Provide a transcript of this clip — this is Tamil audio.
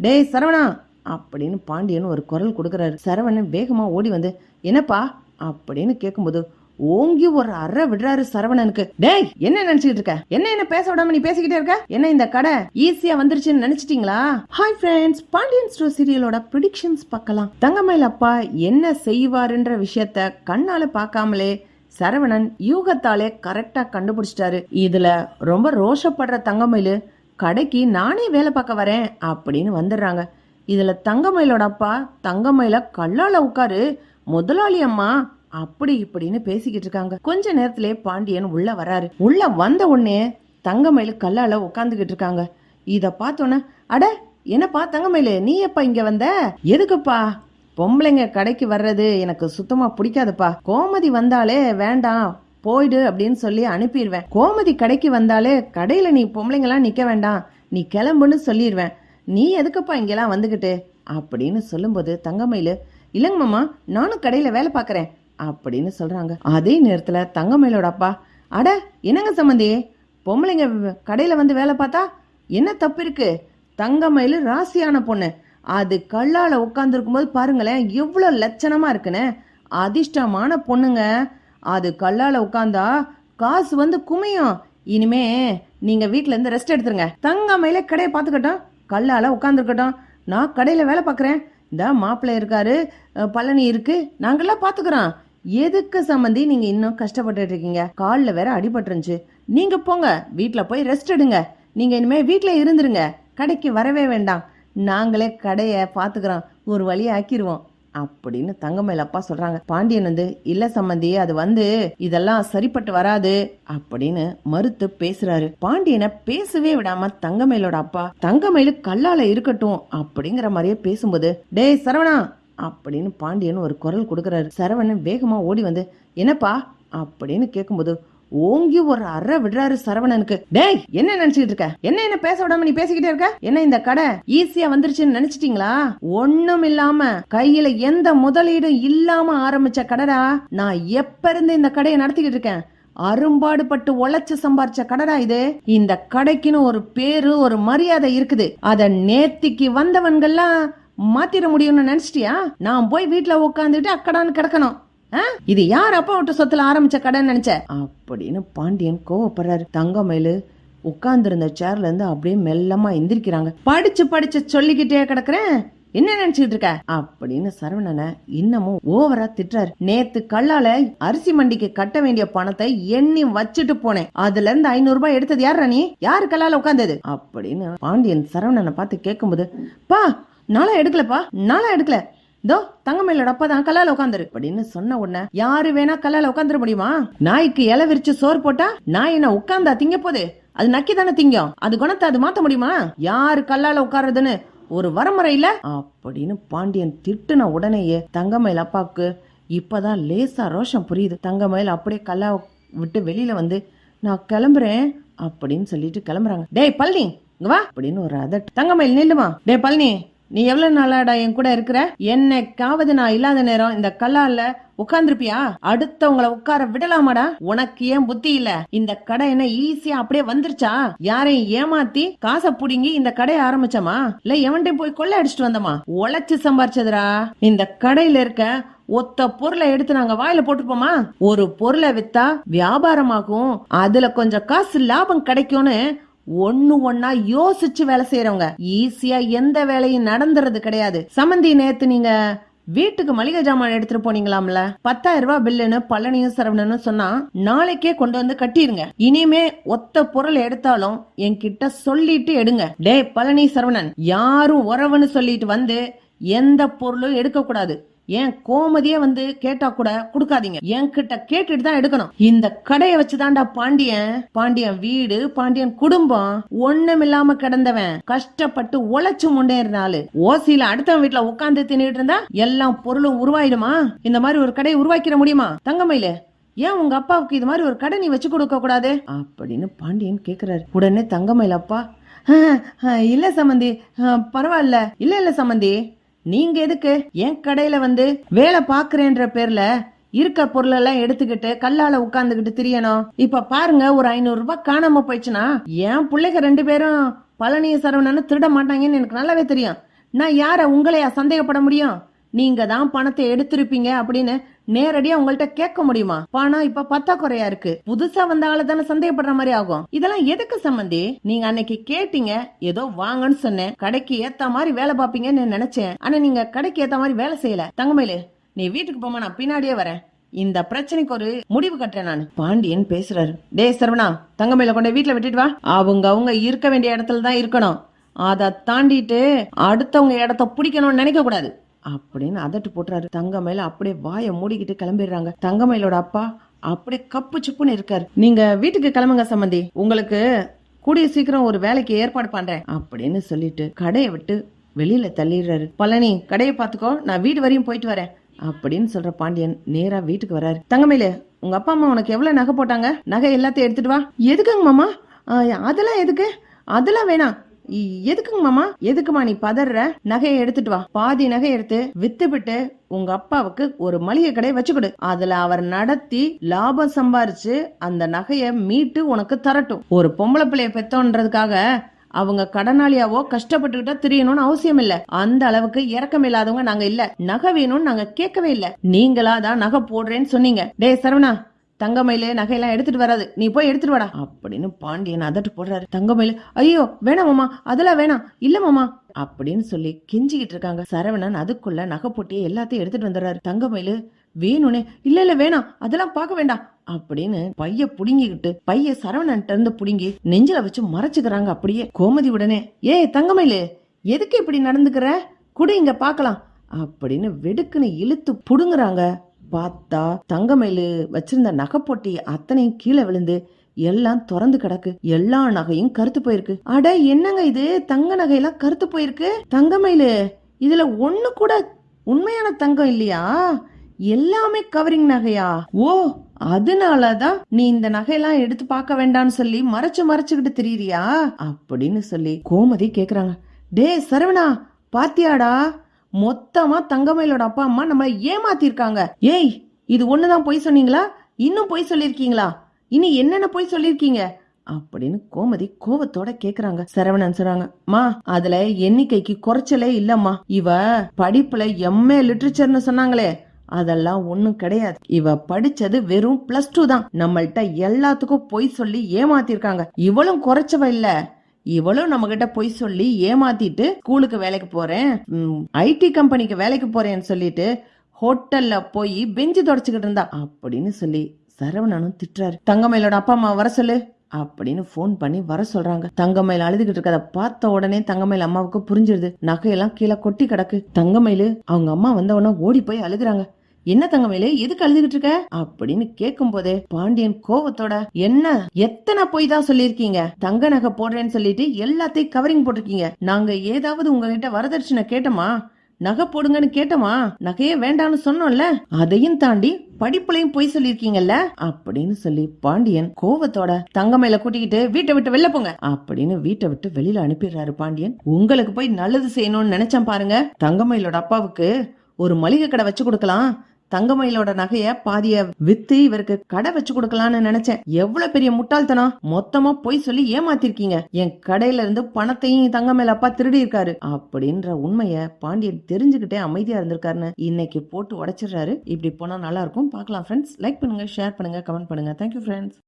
டேய் சரவணா! அப்படின்னு பாண்டியன் ஒரு குரல் கொடுக்குறாரு. சரவணன் வேகமாக ஓடி வந்து என்னப்பா? அப்படின்னு கேட்கும்போது ஓங்கி ஒரு அறை விடுறாரு சரவணனுக்கு. டேய் என்ன நினைச்சிட்டு இருக்க? என்ன என்ன பேச விடாம நீ பேசிக்கிட்டே இருக்க? என்ன இந்த கடை? ஈஸியா வந்துருச்சுன்னு நினைச்சிட்டீங்களா? ஹாய் ஃப்ரெண்ட்ஸ் பாண்டியன் ஸ்டோர் சீரியலோட ப்ரிடிக்ஷன்ஸ் பார்க்கலாம். தங்கமயில் அப்பா என்ன செய்வாருன்ற விஷயத்த கண்ணால பார்க்காமலே சரவணன் யூகத்தாலே கரெக்டா கண்டுபிடிச்சிட்டாரு. இதுல ரொம்ப ரோஷப்படுற தங்கமயிலு கடைக்கு நானே வேலை பார்க்க வரேன் அப்படின்னு வந்துடுறாங்க. இதில் தங்கமயிலோட அப்பா தங்கமயில கல்லால் உட்காரு முதலாளி அம்மா அப்படி இப்படின்னு பேசிக்கிட்டு இருக்காங்க. கொஞ்ச நேரத்திலே பாண்டியன் உள்ள வராரு உள்ள வந்த உடனே தங்கமயில் கல்லால உட்காந்துக்கிட்டு இருக்காங்க. இதை பார்த்தோன்னே அட என்னப்பா தங்கமயிலு நீ எப்பா இங்க வந்த? எதுக்குப்பா பொம்பளைங்க கடைக்கு வர்றது எனக்கு சுத்தமா பிடிக்காதுப்பா. கோமதி வந்தாலே வேண்டாம் போயிடு அப்படின்னு சொல்லி அனுப்பிடுவேன். கோமதி கடைக்கு வந்தாலே கடையில் நீ பொம்பளைங்கலாம் நிற்க வேண்டாம். நீ கிளம்புன்னு சொல்லிடுவேன். நீ எதுக்குப்பா இங்கெல்லாம் வந்துக்கிட்டு அப்படின்னு சொல்லும்போது தங்கமயிலு இல்லைங்க மாமா நானும் கடையில் வேலை பார்க்குறேன். அப்படின்னு சொல்கிறாங்க அதே நேரத்தில் தங்கமயிலோட அப்பா அட என்னங்க சம்மந்தி பொம்பளைங்க கடையில் வந்து வேலை பார்த்தா என்ன தப்பு இருக்கு? தங்கமயில் ராசியான பொண்ணு அது கல்லால் உட்காந்துருக்கும் போது பாருங்களேன் எவ்வளோ லட்சணமாக இருக்குன்னு. அதிர்ஷ்டமான பொண்ணுங்க. அது கல்லால உட்காந்தா காசு வந்து குமியும். இனிமே நீங்க வீட்ல இருந்து ரெஸ்ட் எடுத்துருங்க. தங்கமயில கடையை பார்த்துக்கட்டும். கல்லால உட்காந்துருக்கட்டும் நான் கடையில வேலை பார்க்குறேன். இந்த மாப்பிள்ளை இருக்காரு. பழனி இருக்கு. நாங்கெல்லாம் பார்த்துக்கிறோம். எதுக்கு சம்மந்தி நீங்க இன்னும் கஷ்டப்பட்டு இருக்கீங்க? காலில் வேற அடிபட்டுருந்துச்சு. நீங்க போங்க. வீட்ல போய் ரெஸ்ட் எடுங்க. நீங்க இனிமே வீட்ல இருந்துருங்க. கடைக்கு வரவே வேண்டாம். நாங்களே கடையை பார்த்துக்கிறோம். ஒரு வழியை ஆக்கிடுவோம் அப்படின்னு தங்கமயில் அப்பா சொல்றாங்க. பாண்டியன் வந்து இல்ல சம்மந்தி அது வந்து இதெல்லாம் சரிப்பட்டு வராது அப்படின்னு மறுத்து பேசுறாரு. பாண்டியனை பேசவே விடாம தங்கமயிலோட அப்பா தங்கமயிலு கல்லால இருக்கட்டும் அப்படிங்கிற மாதிரியே பேசும்போது டேய் சரவணா அப்படின்னு பாண்டியன் ஒரு குரல் கொடுக்கறாரு. சரவணன் வேகமா ஓடி வந்து என்னப்பா? அப்படின்னு கேட்கும்போது ஓங்கி ஒரு அறை விடுறாரு சரவணனுக்கு. டேய் என்ன நினைச்சிட்டு இருக்க? என்ன என்ன பேச விடாம நீ பேசிக்கிட்டே இருக்க? என்ன இந்த கடை ஈஸியா வந்துருச்சுன்னு நினைச்சிட்டீங்களா? ஒண்ணும் இல்லாம கையில எந்த முதலீடும் இல்லாம ஆரம்பிச்ச கடடா. நான் எப்ப இருந்து இந்த கடையை நடத்திக்கிட்டு இருக்கேன்? அரும்பாடுபட்டு உழைச்சு சம்பாரிச்ச கடடா இது. இந்த கடைக்குன்னு ஒரு பேரு ஒரு மரியாதை இருக்குது. அத நேத்திக்கு வந்தவன்கள்லாம் மாத்திர முடியும்னு நினைச்சிட்டியா? நான் போய் வீட்டுல உட்காந்துட்டு அக்கடான்னு கிடக்கணும். இது யார் அப்பா விட்டு சொத்துல ஆரம்பிச்ச கடன் நினைச்ச? அப்படின்னு பாண்டியன் கோவப்படுறாரு. தங்கமயிலு உட்கார்ந்துருந்த சேர்ல இருந்து அப்படியே மெல்லமா எந்திரிக்கிறாங்க. படிச்சு படிச்சு சொல்லிக்கிட்டே கிடக்குறேன். என்ன நினைச்சிட்டு இருக்க? அப்படின்னு சரவணனை இன்னமும் ஓவரா திட்டுறாரு. நேத்து கல்லால அரிசி மண்டிக்கு கட்ட வேண்டிய பணத்தை எண்ணி வச்சுட்டு போனேன். அதுல இருந்து ஐநூறு ரூபாய் எடுத்தது யார் நீ? யாரு கல்லால உட்காந்தது அப்படின்னு பாண்டியன் சரவணனை பார்த்து கேட்கும்போது பா நாளா எடுக்கலப்பா நாளா எடுக்கல. இதோ தங்கமயிலோட அப்பா தான் கல்லால உட்காந்துரு அப்படின்னு சொன்ன உடனே யாரு வேணா கல்லால உட்காந்துட முடியுமா? நாய்க்கு இலை விரிச்சு சோறு போட்டா நாய் என்ன உட்காந்தா திங்க போகுது? அது நக்கி தானே திங்கும். அது குணத்தை அது மாத்த முடியுமா? யாரு கல்லால உட்காருதுன்னு ஒரு வரமுறை இல்ல அப்படின்னு பாண்டியன் திட்டுன உடனேயே தங்கமயில் அப்பாவுக்கு இப்பதான் லேசா ரோஷம் புரியுது. தங்கமயில் அப்படியே கல்லா விட்டு வெளியில வந்து நான் கிளம்புறேன் அப்படின்னு சொல்லிட்டு கிளம்புறாங்க. டேய் பழனி வா அப்படின்னு ஒரு அதட் தங்கமயில் நில்லுமா? டே பழனி நீ எவ்வளவு நாளாடா என் கூட இருக்கிற? என்னைக்காவது நான் இல்லாத நேரம் இந்த கல்லால உட்கார்ந்துருப்பியா? அடுத்தவங்கள உட்கார விடலாமாடா? உனக்கு ஏன் புத்தி இல்ல? இந்த கடை என்ன ஈஸியா அப்படியே வந்துருச்சா? யாரையும் ஏமாத்தி காசை புடுங்கி இந்த கடையை ஆரம்பிச்சமா? இல்ல எவன்டையும் போய் கொள்ளை அடிச்சிட்டு வந்தமா? உழைச்சு சம்பாரிச்சதுடா. இந்த கடையில இருக்க ஒத்த பொருளை எடுத்து நாங்க வாயில போட்டுப்போமா? ஒரு பொருளை வித்தா வியாபாரமாகும். அதுல கொஞ்சம் காசு லாபம் கிடைக்கும்னு ஒன்னு ஒன்னா யோசிச்சு வேலை செய்யறவங்க ஈஸியா எந்த வேலையும் நடந்துறது கிடையாது. சமந்தி நேத்து நீங்க வீட்டுக்கு மளிகை ஜாமான் எடுத்துட்டு போனீங்களாம்ல? பத்தாயிரம் ரூபாய் பில்லுன்னு பழனியும் சரவணனும் சொன்னா நாளைக்கே கொண்டு வந்து கட்டிருங்க இனிமே ஒத்த பொருள் எடுத்தாலும் என்கிட்ட சொல்லிட்டு எடுங்க. டேய் பழனி சரவணன் யாரும் உறவுன்னு சொல்லிட்டு வந்து எந்த பொருளும் எடுக்க கூடாது ஏன் கோமதியே வந்து கேட்டா கூட கொடுக்காதீங்க. என்கிட்ட கேட்டுட்டு தான் எடுக்கணும். இந்த கடையை வச்சுதான்டா பாண்டியன். பாண்டியன் வீடு பாண்டியன் குடும்பம். ஒண்ணுமில்லாம கிடந்தவன். கஷ்டப்பட்டு உழைச்சு முன்னேறினாலு ஓசியில அடுத்தவன் வீட்டுல உட்காந்து தின்னுட்டு இருந்தா எல்லா பொருளும் உருவாயிடுமா? இந்த மாதிரி ஒரு கடையை உருவாக்கிட முடியுமா? தங்கமயில ஏன் உங்க அப்பாவுக்கு இது மாதிரி ஒரு கடை நீ வச்சு கொடுக்க கூடாது? அப்படின்னு பாண்டியன் கேக்குறாரு. உடனே தங்கமயில் அப்பா இல்ல சம்மந்தி பரவாயில்ல. இல்ல இல்ல சம்மந்தி நீங்க எதுக்கு? என் கடையில வந்து வேலை பாக்குறேன்ற பேர்ல இருக்க பொருளெல்லாம் எடுத்துக்கிட்டு கல்லால உட்கார்ந்துகிட்டு திரியணும். இப்ப பாருங்க ஒரு ஐநூறு ரூபாய் காணாம போயிடுச்சுன்னா என் பிள்ளைங்க ரெண்டு பேரும் பழனிய சரவணன்னு திருட மாட்டாங்கன்னு எனக்கு நல்லாவே தெரியும். நான் யார உங்களையா சந்தேகப்பட முடியும்? நீங்க தான் பணத்தை எடுத்திருப்பீங்க அப்படின்னு நேரடியா உங்கள்ட்ட கேட்க முடியுமா? பணம் இப்ப பத்தாக்குறையா இருக்கு. புதுசா வந்தால தானே சந்தேகப்படுற மாதிரி ஆகும். இதெல்லாம் எதுக்கு சம்பந்தி? நீங்க அன்னைக்கு கேட்டீங்க ஏதோ வாங்கன்னு சொன்னேன். கடைக்கு ஏத்த மாதிரி வேலை பாப்பீங்கன்னு நினைச்சேன். ஆனா நீங்க கடைக்கு ஏத்த மாதிரி வேலை செய்யல. தங்கமயிலு நீ வீட்டுக்கு போமா நான் பின்னாடியே வரேன். இந்த பிரச்சனைக்கு ஒரு முடிவு கட்டுறேன் நான். பாண்டியன் பேசுறாரு. டேய் சரவணா தங்கமயில கொண்டு வீட்டுல விட்டுட்டு வா. அவங்க அவங்க இருக்க வேண்டிய இடத்துல தான் இருக்கணும். அதை தாண்டிட்டு அடுத்தவங்க இடத்த பிடிக்கணும்னு நினைக்க கூடாது. அப்படின்னு அதட்டு போட்டுறாரு. தங்கமயில அப்படியே வாயை மூடிக்கிட்டு கிளம்பிடுறாங்க. தங்கமயிலோட அப்பா அப்படியே கப்பு சுப்புன்னு இருக்காரு. நீங்க வீட்டுக்கு கிளம்புங்க சம்மந்தி. உங்களுக்கு கூடிய சீக்கிரம் ஒரு வேலைக்கு ஏற்பாடு பண்றேன் அப்படின்னு சொல்லிட்டு கடையை விட்டு வெளியில தள்ளிடுறாரு. பழனி கடையை பாத்துக்கோ நான் வீடு வரையும் போயிட்டு வரேன் அப்படின்னு சொல்ற பாண்டியன் நேரா வீட்டுக்கு வராரு. தங்கமயில உங்க அப்பா அம்மா உனக்கு எவ்வளவு நகை போட்டாங்க? நகை எல்லாத்தையும் எடுத்துட்டு வா. எதுக்குங்க மாமா? அதெல்லாம் எதுக்கு? அதெல்லாம் வேணாம். எதுக்குங்க மாமா? எதுக்குமா நீ பதற நகையை எடுத்துட்டு வா. பாதி நகை எடுத்து வித்துவிட்டு உங்க அப்பாவுக்கு ஒரு மளிகை கடை வச்சு கொடு அதுல அவர் நடத்தி லாபம் சம்பாரிச்சு அந்த நகைய மீட்டு உனக்கு தரட்டும். ஒரு பொம்பளை பிள்ளைய பெத்தோன்றதுக்காக அவங்க கடனாளியாவோ கஷ்டப்பட்டுக்கிட்டா தெரியணும்னு அவசியம் இல்ல. அந்த அளவுக்கு இறக்கம் இல்லாதவங்க நாங்க இல்ல. நகை வேணும்னு நாங்க கேட்கவே இல்ல. நீங்களா தான் நகை போடுறேன்னு சொன்னீங்க. டேய் சரவணா தங்கமயிலே நகையெல்லாம் எடுத்துட்டு வராது. நீ போய் எடுத்துட்டு வாடா. அப்படின்னு பாண்டியன் அதட்டு போடுறாரு. தங்கமயில ஐயோ வேணாம் மாமா அதெல்லாம் வேணாம். இல்ல மாமா அப்படின்னு சொல்லி கெஞ்சிக்கிட்டு இருக்காங்க. சரவணன் அதுக்குள்ள நகை போட்டியை எல்லாத்தையும் எடுத்துட்டு வந்துடுறாரு. தங்கமயிலு வேணும்னே இல்ல இல்ல வேணாம். அதெல்லாம் பார்க்க வேண்டாம். அப்படின்னு பைய புடுங்கிக்கிட்டு பைய சரவணன்ட்ட இருந்து புடுங்கி நெஞ்சில வச்சு மறைச்சுக்கிறாங்க அப்படியே. கோமதி உடனே ஏ தங்கமயிலு எதுக்கு இப்படி நடந்துக்கிற? குடு இங்க பார்க்கலாம். அப்படின்னு வெடுக்குன்னு இழுத்து புடுங்குறாங்க. பார்த்தா தங்கமயிலு வச்சிருந்த நகைப்பொட்டி அத்தனையும் கீழே விழுந்து எல்லாம் திறந்து கிடக்கு. எல்லா நகையும் கருத்து போயிருக்கு. அட என்னங்க இது? தங்க நகையெல்லாம் கருத்து போயிருக்கு? தங்கமயிலு இதுல ஒண்ணு கூட உண்மையான தங்கம் இல்லையா? எல்லாமே கவரிங் நகையா? ஓ அதனாலதான் நீ இந்த நகையெல்லாம் எடுத்து பார்க்க வேண்டாம்னு சொல்லி மறைச்சு மறைச்சுக்கிட்டு திரியறியா? அப்படின்னு சொல்லி கோமதி கேக்குறாங்க. டே சரவணா பாத்தியாடா? மொத்தமா தங்கமயிலோட அப்பா அம்மா நம்மளை ஏமாத்திருக்காங்க. ஏய் இது ஒண்ணுதான் பொய் சொன்னீங்களா? இன்னும் பொய் சொல்லியிருக்கீங்களா? இனி என்னென்ன பொய் சொல்லியிருக்கீங்க? அப்படின்னு கோமதி கோவத்தோட கேக்குறாங்க. சரவணன் சொல்றாங்க மா அதுல எண்ணிக்கைக்கு குறைச்சலே இல்லம்மா. இவ படிப்புல எம்ஏ லிட்ரேச்சர்னு சொன்னாங்களே அதெல்லாம் ஒண்ணும் கிடையாது. இவ படிச்சது வெறும் பிளஸ் டூ தான். நம்மள்ட்ட எல்லாத்துக்கும் பொய் சொல்லி ஏமாத்திருக்காங்க. இவளும் குறைச்சவ இல்ல. இவளும் நம்ம கிட்ட பொய் சொல்லி ஏமாத்திட்டு ஸ்கூலுக்கு வேலைக்கு போறேன். ஐடி கம்பெனிக்கு வேலைக்கு போறேன்னு சொல்லிட்டு ஹோட்டல்ல போய் பெஞ்சு தொடச்சுக்கிட்டு இருந்தா அப்படின்னு சொல்லி சரவணனும் திட்டுறாரு. தங்கமயிலோட அப்பா அம்மா வர சொல்லு அப்படின்னு ஃபோன் பண்ணி வர சொல்றாங்க. தங்கமயில் அழுதுகிட்டு இருக்கத பார்த்த உடனே தங்கமயில் அம்மாவுக்கு புரிஞ்சிருது. நகையெல்லாம் கீழே கொட்டி கிடக்கு. தங்கமயில் அவங்க அம்மா வந்த உடனே ஓடி போய் அழுகுறாங்க. என்ன தங்கமேலே எதுக்கு அழுதுகிட்டு இருக்க அப்படின்னு கேட்கும் போதே பாண்டியன் கோவத்தோட என்ன எத்தனை பொய் தான் சொல்லியிருக்கீங்க? தங்க நகை போடுறேன்னு சொல்லிட்டு எல்லாத்தையும் கவரிங் போட்டிருக்கீங்க. நாங்க ஏதாவது உங்ககிட்ட வரதட்சணை கேட்டோமா? நகை போடுங்கன்னு கேட்டோமா? நகையே வேண்டாம்னு சொன்னோம்ல? அதையும் தாண்டி படிப்புலையும் பொய் சொல்லிருக்கீங்கல்ல அப்படின்னு சொல்லி பாண்டியன் கோவத்தோட தங்கமையில கூட்டிக்கிட்டு வீட்டை விட்டு வெளில போங்க. அப்படின்னு வீட்டை விட்டு வெளியில அனுப்பிடுறாரு பாண்டியன். உங்களுக்கு போய் நல்லது செய்யணும்னு நினைச்சேன் பாருங்க. தங்கமயிலோட அப்பாவுக்கு ஒரு மளிகை கடை வச்சு கொடுக்கலாம். தங்கமயிலோட நகைய பாதிய வித்து இவருக்கு கடை வச்சு கொடுக்கலாம்னு நினைச்சேன். எவ்வளவு பெரிய முட்டாள்தனம் மொத்தமா போய் சொல்லி ஏமாத்திருக்கீங்க. என் கடையில இருந்து பணத்தையும் தங்கமயில அப்பா திருடி இருக்காரு. அப்படின்ற உண்மைய பாண்டியன் தெரிஞ்சுக்கிட்டே அமைதியா இருந்திருக்காருன்னு இன்னைக்கு போட்டு உடைச்சிடுறாரு. இப்படி போனா நல்லா இருக்கும். பார்க்கலாம் ஃப்ரெண்ட்ஸ் லைக் பண்ணுங்க ஷேர் பண்ணுங்க கமெண்ட் பண்ணுங்க. Thank you friends